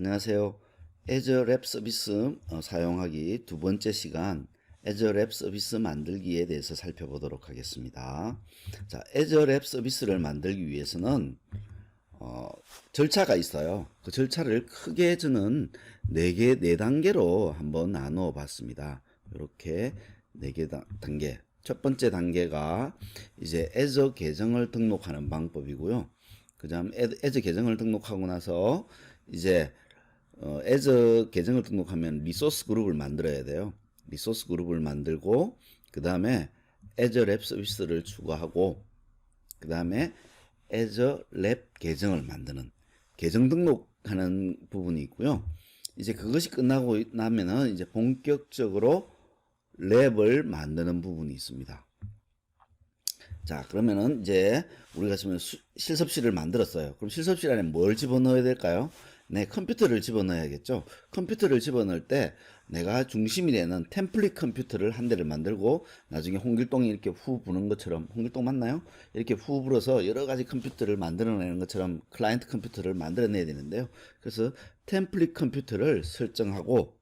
안녕하세요. Azure 랩 서비스 어, 사용하기 두 번째 시간 Azure 랩 서비스 만들기에 대해서 살펴보도록 하겠습니다. 자, Azure 랩 서비스를 만들기 위해서는 어, 절차가 있어요. 그 절차를 크게 저는 네 개, 네 단계로 한번 나누어 봤습니다. 이렇게 네개 단계. 첫 번째 단계가 이제 Azure 계정을 등록하는 방법이고요. 그 다음 Azure 계정을 등록하고 나서 이제 어, Azure 계정을 등록하면 리소스 그룹을 만들어야 돼요. 리소스 그룹을 만들고 그 다음에 Azure 랩 서비스를 추가하고 그 다음에 Azure 랩 계정을 만드는 계정 등록하는 부분이 있고요. 이제 그것이 끝나고 나면은 이제 본격적으로 랩을 만드는 부분이 있습니다. 자, 그러면은 이제 우리가 지금 수- 실습실을 만들었어요. 그럼 실습실 안에 뭘 집어넣어야 될까요? 네, 컴퓨터를 집어넣어야겠죠. 컴퓨터를 집어넣을 때 내가 중심이 되는 템플릿 컴퓨터를 한 대를 만들고 나중에 홍길동이 이렇게 후 부는 것처럼 홍길동 맞나요? 이렇게 후 불어서 여러 가지 컴퓨터를 만들어내는 것처럼 클라이언트 컴퓨터를 만들어내야 되는데요. 그래서 템플릿 컴퓨터를 설정하고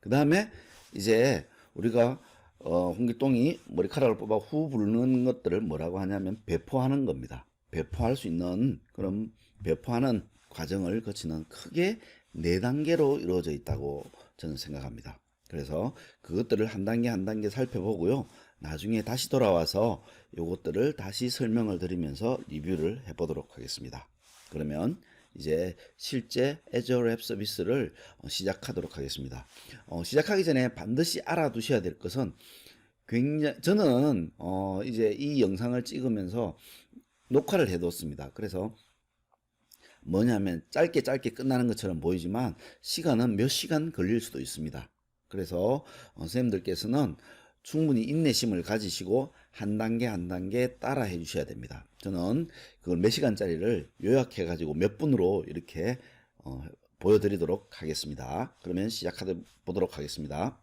그 다음에 이제 우리가 어, 홍길동이 머리카락을 뽑아 후 부르는 것들을 뭐라고 하냐면 배포하는 겁니다. 배포할 수 있는 그런 배포하는 과정을 거치는 크게 네 단계로 이루어져 있다고 저는 생각합니다. 그래서 그것들을 한 단계 한 단계 살펴보고요. 나중에 다시 돌아와서 요것들을 다시 설명을 드리면서 리뷰를 해보도록 하겠습니다. 그러면 이제 실제 Azure 앱 서비스를 어, 시작하도록 하겠습니다. 어, 시작하기 전에 반드시 알아두셔야 될 것은 굉장히 저는 어, 이제 이 영상을 찍으면서 녹화를 해뒀습니다. 그래서 뭐냐면 짧게 짧게 끝나는 것처럼 보이지만 시간은 몇 시간 걸릴 수도 있습니다. 그래서 어, 선생님들께서는 충분히 인내심을 가지시고 한 단계 한 단계 따라 해 주셔야 됩니다. 저는 그걸 몇 시간짜리를 요약해 가지고 몇 분으로 이렇게 어, 보여드리도록 하겠습니다. 그러면 시작해 보도록 하겠습니다.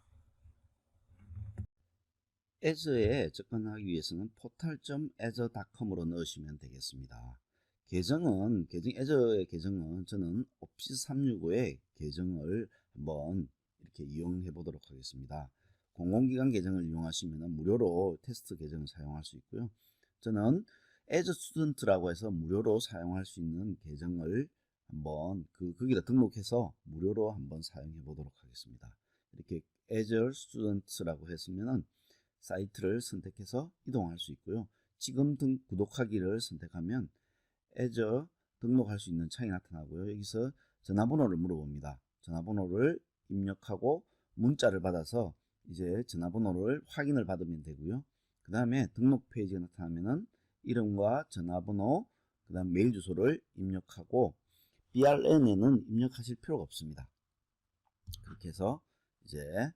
에즈에 접근하기 위해서는 portal.azure.com으로 넣으시면 되겠습니다. 계정은 계정 에저의 계정은 저는 오피스 365의 계정을 한번 이렇게 이용해 보도록 하겠습니다. 공공기관 계정을 이용하시면 무료로 테스트 계정을 사용할 수 있고요. 저는 에저 스튜던트라고 해서 무료로 사용할 수 있는 계정을 한번 그 거기다 등록해서 무료로 한번 사용해 보도록 하겠습니다. 이렇게 Azure Student라고 했으면은 사이트를 선택해서 이동할 수 있고요. 지금 등 구독하기를 선택하면 Azure 등록할 수 있는 창이 나타나고요. 여기서 전화번호를 물어봅니다. 전화번호를 입력하고 문자를 받아서 이제 전화번호를 확인을 받으면 되고요. 그 다음에 등록 페이지가 나타나면은 이름과 전화번호, 그 다음 메일 주소를 입력하고 BRN에는 입력하실 필요가 없습니다. 그렇게 해서 이제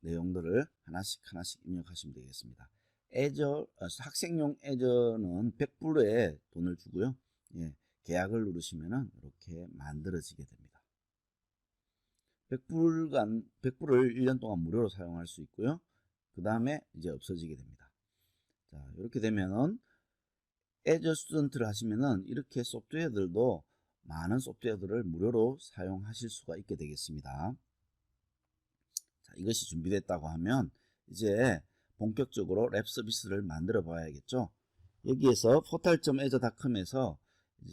내용들을 하나씩 하나씩 입력하시면 되겠습니다. 애저 어, 학생용 애저는 100불에 돈을 주고요. 예, 계약을 누르시면은 이렇게 만들어지게 됩니다. 100불간 100불을 1년 동안 무료로 사용할 수 있고요. 그 다음에 이제 없어지게 됩니다. 자, 이렇게 되면은 애저 스튜던트를 하시면은 이렇게 소프트웨어들도 많은 소프트웨어들을 무료로 사용하실 수가 있게 되겠습니다. 자, 이것이 준비됐다고 하면 이제 본격적으로 랩 서비스를 만들어 봐야겠죠. 여기에서 portal.azure.com에서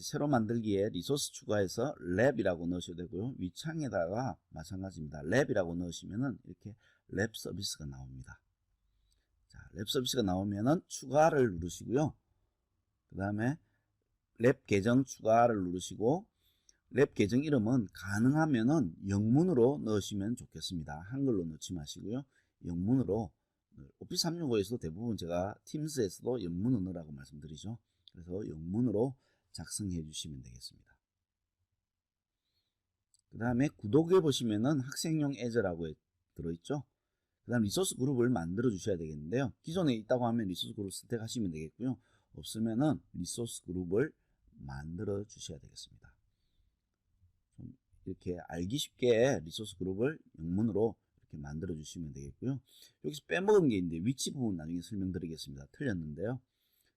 새로 만들기에 리소스 추가해서 랩이라고 넣으셔도 되고요. 위창에다가 마찬가지입니다. 랩이라고 넣으시면은 이렇게 랩 서비스가 나옵니다. 자, 랩 서비스가 나오면은 추가를 누르시고요. 그 다음에 랩 계정 추가를 누르시고 랩 계정 이름은 가능하면은 영문으로 넣으시면 좋겠습니다. 한글로 넣지 마시고요. 영문으로 오피스 365에서도 대부분 제가 팀스에서도 영문으로 넣으라고 말씀드리죠. 그래서 영문으로 작성해 주시면 되겠습니다. 그 다음에 구독에 보시면은 학생용 애저라고 들어있죠. 그 다음 리소스 그룹을 만들어 주셔야 되겠는데요. 기존에 있다고 하면 리소스 그룹 선택하시면 되겠고요. 없으면은 리소스 그룹을 만들어 주셔야 되겠습니다. 좀 이렇게 알기 쉽게 리소스 그룹을 영문으로 이렇게 만들어 주시면 되겠고요. 여기서 빼먹은 게 있는데 위치 부분 나중에 설명드리겠습니다. 틀렸는데요.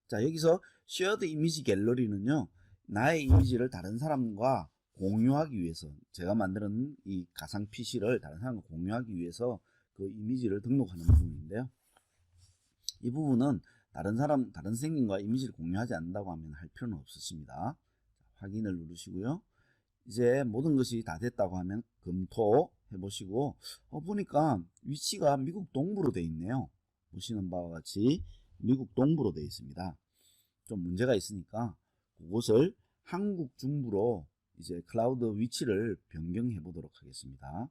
자 여기서 쉐어드 이미지 갤러리는요 나의 이미지를 다른 사람과 공유하기 위해서 제가 만드는 이 가상 PC를 다른 사람과 공유하기 위해서 그 이미지를 등록하는 부분인데요. 이 부분은 다른 사람, 다른 선생님과 이미지를 공유하지 않는다고 하면 할 필요는 없으십니다. 확인을 누르시고요. 이제 모든 것이 다 됐다고 하면 검토 해보시고 어, 보니까 위치가 미국 동부로 되어 있네요. 보시는 바와 같이 미국 동부로 되어 있습니다. 좀 문제가 있으니까 그곳을 한국 중부로 이제 클라우드 위치를 변경해 보도록 하겠습니다.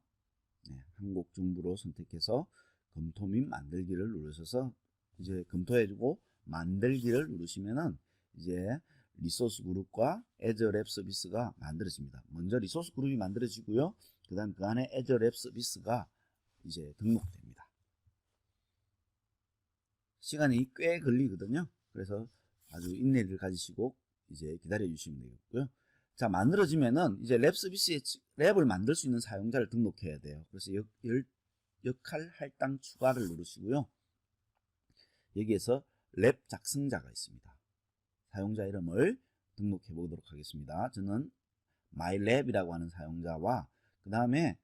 네, 한국 중부로 선택해서 검토 및 만들기를 누르셔서 이제 검토해주고 만들기를 누르시면은 이제 리소스 그룹과 애저 랩 서비스가 만들어집니다. 먼저 리소스 그룹이 만들어지고요. 그 다음 그 안에 애저 랩 서비스가 이제 등록됩니다. 시간이 꽤 걸리거든요. 그래서 아주 인내를 가지시고 이제 기다려 주시면 되겠고요. 자, 만들어지면은 이제 랩 서비스에 랩을 만들 수 있는 사용자를 등록해야 돼요. 그래서 역, 열- 역할 할당 추가를 누르시고요. 여기에서 랩 작성자가 있습니다. 사용자 이름을 등록해 보도록 하겠습니다. 저는 myLab이라고 하는 사용자와 그 다음에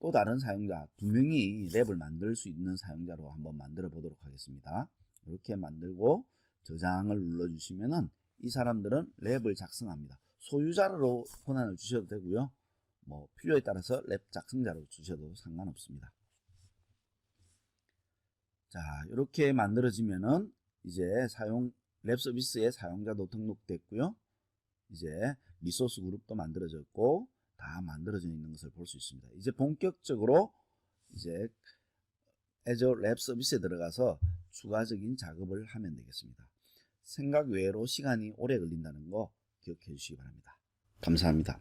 또 다른 사용자 두 명이 랩을 만들 수 있는 사용자로 한번 만들어 보도록 하겠습니다. 이렇게 만들고 저장을 눌러 주시면은 이 사람들은 랩을 작성합니다. 소유자로 권한을 주셔도 되고요. 뭐 필요에 따라서 랩 작성자로 주셔도 상관없습니다. 자, 이렇게 만들어지면은 이제 사용 랩 서비스의 사용자도 등록됐고요. 이제 리소스 그룹도 만들어졌고 다 만들어져 있는 것을 볼 수 있습니다. 이제 본격적으로 이제 애저 랩 서비스에 들어가서 추가적인 작업을 하면 되겠습니다. 생각 외로 시간이 오래 걸린다는 거 기억해 주시기 바랍니다. 감사합니다.